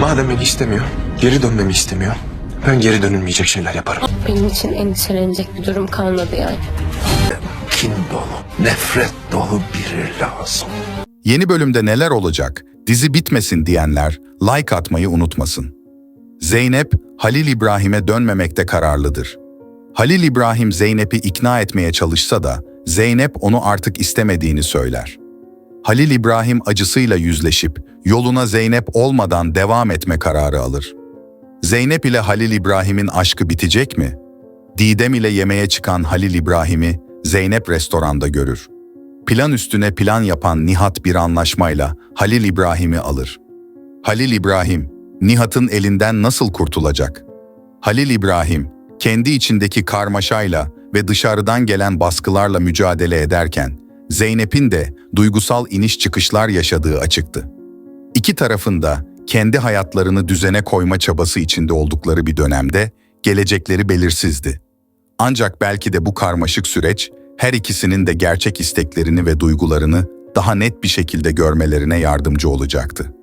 Madem beni istemiyor, geri dönmemi istemiyor. Ben geri dönülmeyecek şeyler yaparım. Benim için endişelenecek bir durum kalmadı yani. kin dolu, nefret dolu biri lazım. Yeni bölümde neler olacak? Dizi bitmesin diyenler like atmayı unutmasın. Zeynep, Halil İbrahim'e dönmemekte kararlıdır. Halil İbrahim Zeynep'i ikna etmeye çalışsa da Zeynep onu artık istemediğini söyler. Halil İbrahim acısıyla yüzleşip yoluna Zeynep olmadan devam etme kararı alır. Zeynep ile Halil İbrahim'in aşkı bitecek mi? Didem ile yemeğe çıkan Halil İbrahim'i Zeynep restoranda görür. Plan üstüne plan yapan Nihat bir anlaşmayla Halil İbrahim'i alır. Halil İbrahim, Nihat'ın elinden nasıl kurtulacak? Halil İbrahim, kendi içindeki karmaşayla ve dışarıdan gelen baskılarla mücadele ederken, Zeynep'in de duygusal iniş çıkışlar yaşadığı açıktı. İki tarafında kendi hayatlarını düzene koyma çabası içinde oldukları bir dönemde gelecekleri belirsizdi. Ancak belki de bu karmaşık süreç her ikisinin de gerçek isteklerini ve duygularını daha net bir şekilde görmelerine yardımcı olacaktı.